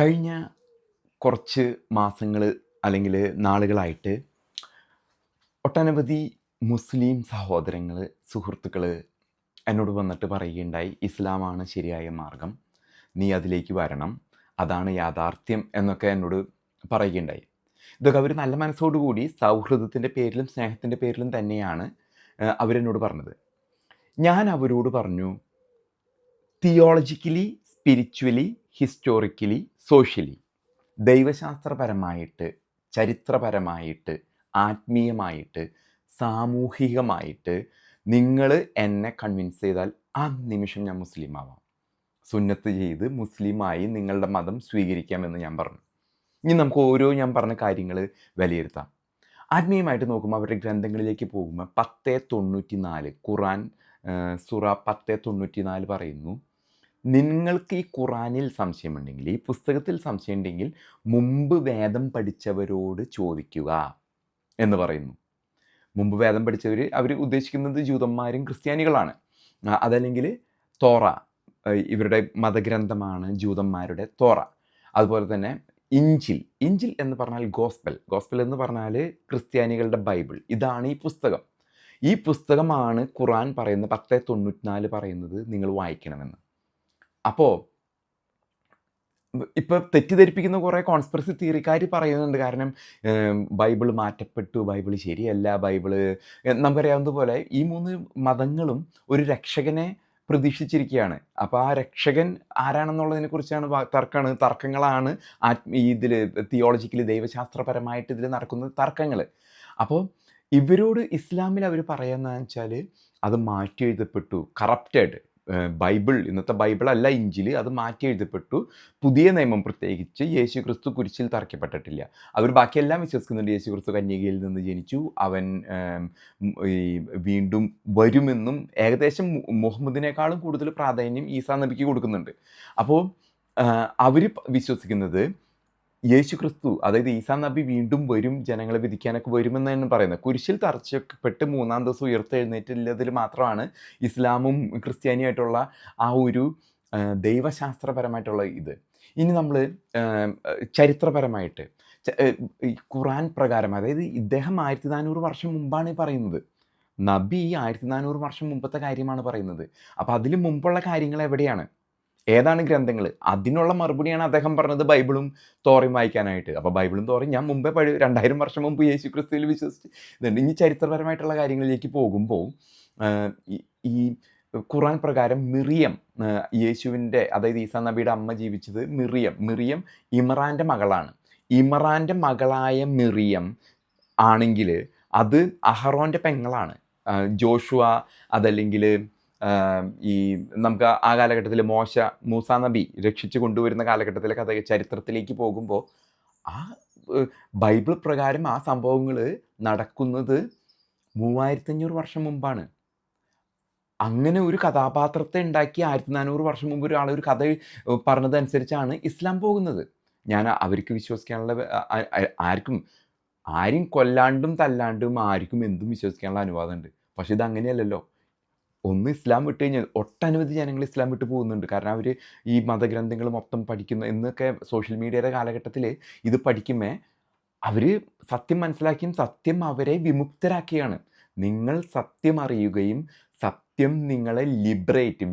കഴിഞ്ഞ കുറച്ച് മാസങ്ങൾ അല്ലെങ്കിൽ നാളുകളായിട്ട് ഒട്ടനവധി മുസ്ലിം സഹോദരങ്ങൾ സുഹൃത്തുക്കൾ എന്നോട് വന്നിട്ട് പറയുകയുണ്ടായി ഇസ്ലാമാണ് ശരിയായ മാർഗം. നീ അതിലേക്ക് വരണം. അതാണ് യാഥാർത്ഥ്യം എന്നൊക്കെ എന്നോട് പറയുകയുണ്ടായി. ഇതൊക്കെ അവർ നല്ല മനസ്സോടുകൂടി സൗഹൃദത്തിന്റെ പേരിലും സ്നേഹത്തിന്റെ പേരിലും തന്നെയാണ് അവരെന്നോട് പറഞ്ഞത്. ഞാൻ അവരോട് പറഞ്ഞു തിയോളജിക്കലി സ്പിരിച്വലി ഹിസ്റ്റോറിക്കലി സോഷ്യലി ദൈവശാസ്ത്രപരമായിട്ട് ചരിത്രപരമായിട്ട് ആത്മീയമായിട്ട് സാമൂഹികമായിട്ട് നിങ്ങൾ എന്നെ കൺവിൻസ് ചെയ്താൽ ആ നിമിഷം ഞാൻ മുസ്ലിം ആവാം. സുന്നത്ത് ചെയ്ത് മുസ്ലിമായി നിങ്ങളുടെ മതം സ്വീകരിക്കാമെന്ന് ഞാൻ പറഞ്ഞു. ഇനി നമുക്ക് ഓരോ ഞാൻ പറഞ്ഞ കാര്യങ്ങൾ വിലയിരുത്താം. ആത്മീയമായിട്ട് നോക്കുമ്പോൾ അവരുടെ ഗ്രന്ഥങ്ങളിലേക്ക് പോകുമ്പോൾ പത്ത് തൊണ്ണൂറ്റി നാല് ഖുറാൻ സുറ പത്ത് തൊണ്ണൂറ്റി നാല് പറയുന്നു. നിങ്ങൾക്ക് ഈ ഖുറാനിൽ സംശയമുണ്ടെങ്കിൽ ഈ പുസ്തകത്തിൽ സംശയമുണ്ടെങ്കിൽ മുമ്പ് വേദം പഠിച്ചവരോട് ചോദിക്കുക എന്ന് പറയുന്നു. മുമ്പ് വേദം പഠിച്ചവർ അവർ ഉദ്ദേശിക്കുന്നത് ജൂതന്മാരും ക്രിസ്ത്യാനികളാണ്. അതല്ലെങ്കിൽ തോറ ഇവരുടെ മതഗ്രന്ഥമാണ് ജൂതന്മാരുടെ തോറ. അതുപോലെ തന്നെ ഇഞ്ചിൽ ഇഞ്ചിൽ എന്ന് പറഞ്ഞാൽ ഗോസ്പൽ ഗോസ്പൽ എന്ന് പറഞ്ഞാൽ ക്രിസ്ത്യാനികളുടെ ബൈബിൾ. ഇതാണ് ഈ പുസ്തകം. ഈ പുസ്തകമാണ് ഖുറാൻ പറയുന്നത് പത്ത് തൊണ്ണൂറ്റിനാല് പറയുന്നത് നിങ്ങൾ വായിക്കണമെന്ന്. അപ്പോൾ ഇപ്പോൾ തെറ്റിദ്ധരിപ്പിക്കുന്ന കുറേ കോൺസ്പിറസി തിയറിക്കാർ പറയുന്നുണ്ട്. കാരണം ബൈബിൾ മാറ്റപ്പെട്ടു ബൈബിൾ ശരിയല്ല ബൈബിൾ നമുക്കറിയാവുന്നതുപോലെ നമുക്കറിയാവുന്ന പോലെ ഈ മൂന്ന് മതങ്ങളും ഒരു രക്ഷകനെ പ്രതീക്ഷിച്ചിരിക്കുകയാണ് അപ്പോൾ ആ രക്ഷകൻ ആരാണെന്നുള്ളതിനെ കുറിച്ചാണ് തർക്കമാണ് തർക്കങ്ങളാണ് ആത്മ ഇതിൽ തിയോളജിക്കലി ദൈവശാസ്ത്രപരമായിട്ട് ഇതിൽ നടക്കുന്ന തർക്കങ്ങൾ അപ്പോൾ ഇവരോട് ഇസ്ലാമിൽ അവർ പറയുന്നതെന്ന് വെച്ചാൽ അത് മാറ്റി എഴുതപ്പെട്ടു കറപ്റ്റഡ് ബൈബിൾ ഇന്നത്തെ ബൈബിൾ അല്ല ഇഞ്ചിൽ അത് മാറ്റി എഴുതപ്പെട്ടു. പുതിയ നിയമം പ്രത്യേകിച്ച് യേശു ക്രിസ്തു കുരിശിൽ തറയ്ക്കപ്പെട്ടിട്ടില്ല. അവർ ബാക്കിയെല്ലാം വിശ്വസിക്കുന്നുണ്ട്. യേശു ക്രിസ്തു കന്യകയിൽ നിന്ന് ജനിച്ചു. അവൻ ഈ വീണ്ടും വരുമെന്നും ഏകദേശം മുഹമ്മദിനേക്കാളും കൂടുതൽ പ്രാധാന്യം ഈസാ നബിക്ക് കൊടുക്കുന്നുണ്ട്. അപ്പോൾ അവർ വിശ്വസിക്കുന്നത് യേശു ക്രിസ്തു അതായത് ഈസാ നബി വീണ്ടും വരും ജനങ്ങളെ വിധിക്കാനൊക്കെ വരുമെന്നാണ് പറയുന്നത്. കുരിശിൽ തറച്ചപ്പെട്ട് മൂന്നാം ദിവസം ഉയർത്തെഴുന്നേറ്റില്ലതിൽ മാത്രമാണ് ഇസ്ലാമും ക്രിസ്ത്യാനിയായിട്ടുള്ള ആ ഒരു ദൈവശാസ്ത്രപരമായിട്ടുള്ള ഇത്. ഇനി നമ്മൾ ചരിത്രപരമായിട്ട് ഖുറാൻ പ്രകാരം അതായത് ഇദ്ദേഹം ആയിരത്തി നാനൂറ് വർഷം മുമ്പാണ് പറയുന്നത്. നബി ആയിരത്തി നാനൂറ് വർഷം മുമ്പത്തെ കാര്യമാണ് പറയുന്നത്. അപ്പോൾ അതിലും മുമ്പുള്ള കാര്യങ്ങൾ എവിടെയാണ് ഏതാണ് ഗ്രന്ഥങ്ങൾ? അതിനുള്ള മറുപടിയാണ് അദ്ദേഹം പറഞ്ഞത് ബൈബിളും തോറയും വായിക്കാനായിട്ട്. അപ്പോൾ ബൈബിളും തോറയും ഞാൻ മുമ്പേ പഴയ രണ്ടായിരം വർഷം മുമ്പ് യേശു ക്രിസ്തുവിൽ വിശ്വസിച്ച് ഇതുണ്ട്. ഇനി ചരിത്രപരമായിട്ടുള്ള കാര്യങ്ങളിലേക്ക് പോകുമ്പോൾ ഈ- ഖുറാൻ പ്രകാരം മിറിയം യേശുവിന്റെ അതായത് ഈസാ നബിയുടെ അമ്മ ജീവിച്ചത് മിറിയം. മിറിയം ഇമറാന്റെ മകളാണ്. ഇമറാന്റെ മകളായ മിറിയം ആണെങ്കിൽ അത് അഹറോന്റെ പെങ്ങളാണ്. ജോഷുവ അതല്ലെങ്കിൽ ഈ നമുക്ക് ആ കാലഘട്ടത്തിൽ മോശ മൂസ നബി രക്ഷിച്ചു കൊണ്ടുവരുന്ന കാലഘട്ടത്തിലെ കഥ ചരിത്രത്തിലേക്ക് പോകുമ്പോൾ ആ ബൈബിൾ പ്രകാരം ആ സംഭവങ്ങൾ നടക്കുന്നത് മൂവായിരത്തഞ്ഞൂറ് വർഷം മുമ്പാണ്. അങ്ങനെ ഒരു കഥാപാത്രത്തെ ഉണ്ടാക്കി ആയിരത്തി നാനൂറ് വർഷം മുമ്പ് ഒരാൾ ഒരു കഥ പറഞ്ഞതനുസരിച്ചാണ് ഇസ്ലാം പോകുന്നത്. ഞാൻ അവർക്ക് വിശ്വസിക്കാനുള്ള ആർക്കും ആരും കൊല്ലാണ്ടും തല്ലാണ്ടും ആർക്കും എന്തും വിശ്വസിക്കാനുള്ള അനുവാദമുണ്ട്. പക്ഷെ ഇത് അങ്ങനെയല്ലല്ലോ ഒന്ന് ഇസ്ലാം വിട്ട് കഴിഞ്ഞാൽ ഒട്ടനവധി ജനങ്ങൾ ഇസ്ലാം വിട്ട് പോകുന്നുണ്ട്. കാരണം അവർ ഈ മതഗ്രന്ഥങ്ങൾ മൊത്തം പഠിക്കുന്നു എന്നൊക്കെ സോഷ്യൽ മീഡിയയുടെ കാലഘട്ടത്തിൽ ഇത് പഠിക്കുമ്പോൾ അവർ സത്യം മനസ്സിലാക്കിയും സത്യം അവരെ വിമുക്തരാക്കിയാണ്. നിങ്ങൾ സത്യം അറിയുകയും സത്യം നിങ്ങളെ ലിബറേറ്റ്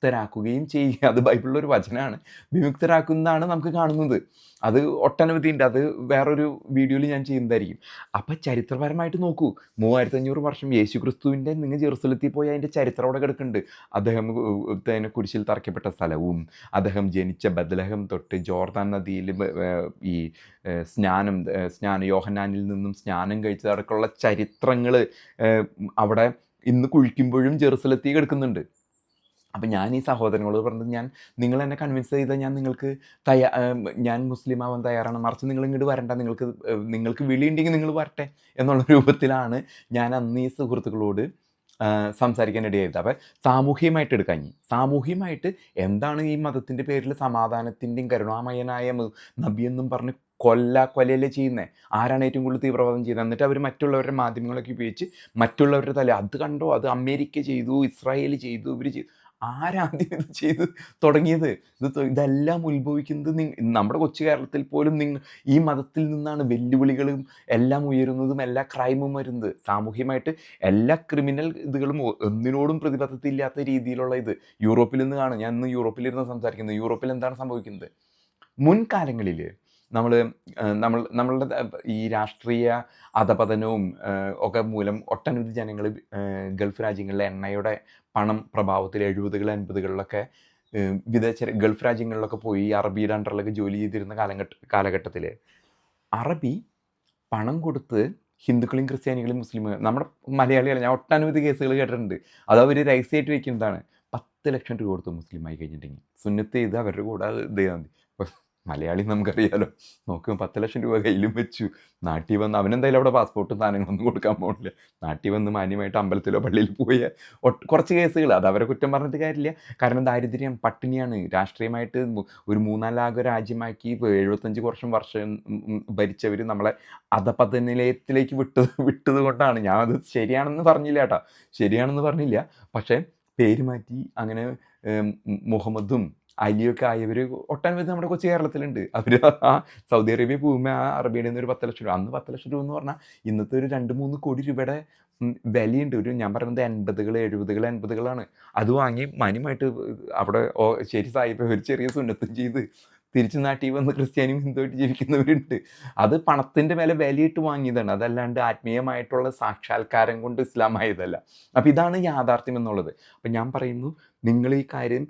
വിമുക്തരാക്കുകയും ചെയ്യുക. അത് ബൈബിളിലെ ഒരു വചനമാണ്. വിമുക്തരാക്കുന്നതാണ് നമുക്ക് കാണുന്നത്. അത് ഒട്ടനവധി ഉണ്ട് അത് വേറൊരു വീഡിയോയിൽ ഞാൻ ചെയ്യുന്നതായിരിക്കും. അപ്പം ചരിത്രപരമായിട്ട് നോക്കൂ. മൂവായിരത്തി അഞ്ഞൂറ് വർഷം യേശു ക്രിസ്തുവിന്റെ നിങ്ങൾ ജെറുസലത്തിൽ പോയി അതിന്റെ ചരിത്രം അവിടെ കിടക്കുന്നുണ്ട്. അദ്ദേഹം തേനെ കുരിശിൽ തറയ്ക്കപ്പെട്ട സ്ഥലവും അദ്ദേഹം ജനിച്ച ബദലഹം തൊട്ട് ജോർദാൻ നദിയിൽ ഈ സ്നാനം സ്നാന യോഹന്നാനിൽ നിന്നും സ്നാനം കഴിച്ചതടക്കമുള്ള ചരിത്രങ്ങൾ അവിടെ ഇന്ന് കുഴിക്കുമ്പോഴും ജെറുസലത്തിൽ കിടക്കുന്നുണ്ട്. അപ്പം ഞാൻ ഈ സഹോദരങ്ങളോട് പറഞ്ഞത് ഞാൻ നിങ്ങൾ എന്നെ കൺവിൻസ് ചെയ്താൽ ഞാൻ നിങ്ങൾക്ക് തയ്യാ ഞാൻ മുസ്ലിം ആവാൻ തയ്യാറാണ്. മറിച്ച് നിങ്ങൾ ഇങ്ങോട്ട് വരണ്ട. നിങ്ങൾക്ക് നിങ്ങൾക്ക് വിളിയുണ്ടെങ്കിൽ നിങ്ങൾ വരട്ടെ എന്നുള്ള രൂപത്തിലാണ് ഞാൻ അന്ന് ഈ സുഹൃത്തുക്കളോട് സംസാരിക്കാനിടയായത് അപ്പം സാമൂഹികമായിട്ട് എടുക്കാൻ സാമൂഹ്യമായിട്ട് എന്താണ് ഈ മതത്തിന്റെ പേരിൽ സമാധാനത്തിന്റെയും കരുണാമയനായ നബി നബിയെന്നും പറഞ്ഞ് കൊല്ല കൊലയല്ലേ ചെയ്യുന്നത് ആരാണ് ഏറ്റവും കൂടുതൽ തീവ്രവാദം ചെയ്യുന്നത് എന്നിട്ട് അവർ മറ്റുള്ളവരുടെ മാധ്യമങ്ങളൊക്കെ ഉപയോഗിച്ച് മറ്റുള്ളവരുടെ തല അത് കണ്ടോ? അത് അമേരിക്ക ചെയ്തു ഇസ്രായേൽ ചെയ്തു ഇവർ ചെയ്തു. ആരാദ്യം ഇത് ചെയ്ത് തുടങ്ങിയത്? ഇത് ഇതെല്ലാം ഉത്ഭവിക്കുന്നത് നമ്മുടെ കൊച്ചു കേരളത്തിൽ പോലും നിങ്ങൾ ഈ മതത്തിൽ നിന്നാണ് വെല്ലുവിളികളും എല്ലാം ഉയരുന്നതും എല്ലാ ക്രൈമും വരുന്നത്. സാമൂഹ്യമായിട്ട് എല്ലാ ക്രിമിനൽ ഇതുകളും ഒന്നിനോടും പ്രതിബദ്ധത ഇല്ലാത്ത രീതിയിലുള്ള ഇത്. യൂറോപ്പിൽ നിന്ന് കാണും. ഞാൻ ഇന്ന് യൂറോപ്പിലിരുന്ന് സംസാരിക്കുന്നത്. യൂറോപ്പിൽ എന്താണ് സംഭവിക്കുന്നത്? മുൻകാലങ്ങളിൽ നമ്മൾ നമ്മൾ നമ്മളുടെ ഈ രാഷ്ട്രീയ അധപതനവും ഒക്കെ മൂലം ഒട്ടനവധി ജനങ്ങൾ ഗൾഫ് രാജ്യങ്ങളിലെ എണ്ണയുടെ പണം പ്രഭാവത്തിൽ എഴുപതുകൾ എൺപതുകളിലൊക്കെ വിദേശ ഗൾഫ് രാജ്യങ്ങളിലൊക്കെ പോയി അറബിയുടെ അണ്ടറിലൊക്കെ ജോലി ചെയ്തിരുന്ന കാലഘട്ട കാലഘട്ടത്തിൽ അറബി പണം കൊടുത്ത് ഹിന്ദുക്കളും ക്രിസ്ത്യാനികളും മുസ്ലിം നമ്മുടെ മലയാളികളെ ഞാൻ ഒട്ടനവധി കേസുകൾ കേട്ടിട്ടുണ്ട്. അത് അവർ രഹസ്യമായിട്ട് വയ്ക്കുന്നതാണ് പത്ത് ലക്ഷം രൂപ കൊടുത്ത് മുസ്ലിം ആയി കഴിഞ്ഞിട്ടുണ്ടെങ്കിൽ. സുന്നത്ത് ചെയ്ത് അവരുടെ കൂടെ ഇത് ചെയ്താൽ മതി. മലയാളി നമുക്കറിയാലോ. നോക്ക് പത്ത് ലക്ഷം രൂപ കയ്യിലും വെച്ചു. നാട്ടിൽ വന്ന് അവനെന്തായാലും അവിടെ പാസ്പോർട്ടും സാധനങ്ങളൊന്നും കൊടുക്കാൻ പോകണില്ല നാട്ടിൽ വന്ന് മാന്യമായിട്ട് അമ്പലത്തിലോ പള്ളിയിൽ പോയ കുറച്ച് കേസുകൾ അത് അവരെ കുറ്റം പറഞ്ഞിട്ട് കാര്യമില്ല. കാരണം ദാരിദ്ര്യം പട്ടിണിയാണ്. രാഷ്ട്രീയമായിട്ട് ഒരു മൂന്നാലാക രാജ്യമാക്കി എഴുപത്തഞ്ച് വർഷം വർഷം ഭരിച്ചവർ നമ്മളെ അധപതനിലയത്തിലേക്ക് വിട്ടത് വിട്ടത് കൊണ്ടാണ്. ഞാൻ അത് ശരിയാണെന്ന് പറഞ്ഞില്ല കേട്ടോ. ശരിയാണെന്ന് പറഞ്ഞില്ല. പക്ഷേ പേര് മാറ്റി അങ്ങനെ മുഹമ്മദും അലിയൊക്കെ ആയവർ ഒട്ടനവധി നമ്മുടെ കൊച്ചു കേരളത്തിലുണ്ട്. അവർ ആ സൗദി അറേബ്യ ഭൂമി ആ അറബിയുടെ നിന്ന് ഒരു പത്ത് ലക്ഷം രൂപ. അന്ന് പത്ത് ലക്ഷം രൂപ എന്ന് പറഞ്ഞാൽ ഇന്നത്തെ ഒരു രണ്ട് മൂന്ന് കോടി രൂപയുടെ വിലയുണ്ട്. ഒരു ഞാൻ പറയുന്നത് എൺപതുകൾ എഴുപതുകൾ എൺപതുകളാണ്. അത് വാങ്ങി മാന്യമായിട്ട് അവിടെ ഓ ശരി സായിപ്പ് ഒരു ചെറിയ സുന്നത്തും ചെയ്ത് തിരിച്ച് നാട്ടിൽ വന്ന് ക്രിസ്ത്യാനിയും ഹിന്ദുവായിട്ട് ജീവിക്കുന്നവരുണ്ട്. അത് പണത്തിന്റെ മേലെ വിലയിട്ട് വാങ്ങിയതാണ്. അതല്ലാണ്ട് ആത്മീയമായിട്ടുള്ള സാക്ഷാത്കാരം കൊണ്ട് ഇസ്ലാമായതല്ല അപ്പം ഇതാണ് യാഥാർത്ഥ്യം എന്നുള്ളത്. അപ്പം ഞാൻ പറയുന്നു നിങ്ങൾ ഈ കാര്യം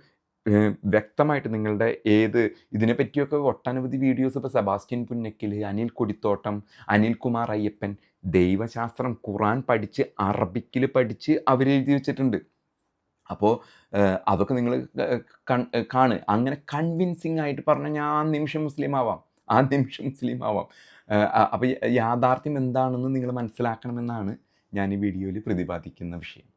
വ്യക്തമായിട്ട് നിങ്ങളുടെ ഏത് ഇതിനെ പറ്റിയൊക്കെ ഒട്ടനവധി വീഡിയോസ് ഇപ്പോൾ സെബാസ്റ്റ്യൻ പുന്നക്കിൽ അനിൽ കൊടിത്തോട്ടം അനിൽകുമാർ അയ്യപ്പൻ ദൈവശാസ്ത്രം ഖുറാൻ പഠിച്ച് അറബിക്കിൽ പഠിച്ച് അവരെഴുതി വെച്ചിട്ടുണ്ട്. അപ്പോൾ അതൊക്കെ നിങ്ങൾ കാണ്. അങ്ങനെ കൺവിൻസിങ് ആയിട്ട് പറഞ്ഞാൽ ഞാൻ ആ നിമിഷം മുസ്ലിം ആവാം. ആ നിമിഷം മുസ്ലിം ആവാം. അപ്പോൾ യാഥാർത്ഥ്യം എന്താണെന്ന് നിങ്ങൾ മനസ്സിലാക്കണമെന്നാണ് ഞാൻ ഈ വീഡിയോയിൽ പ്രതിപാദിക്കുന്ന വിഷയം.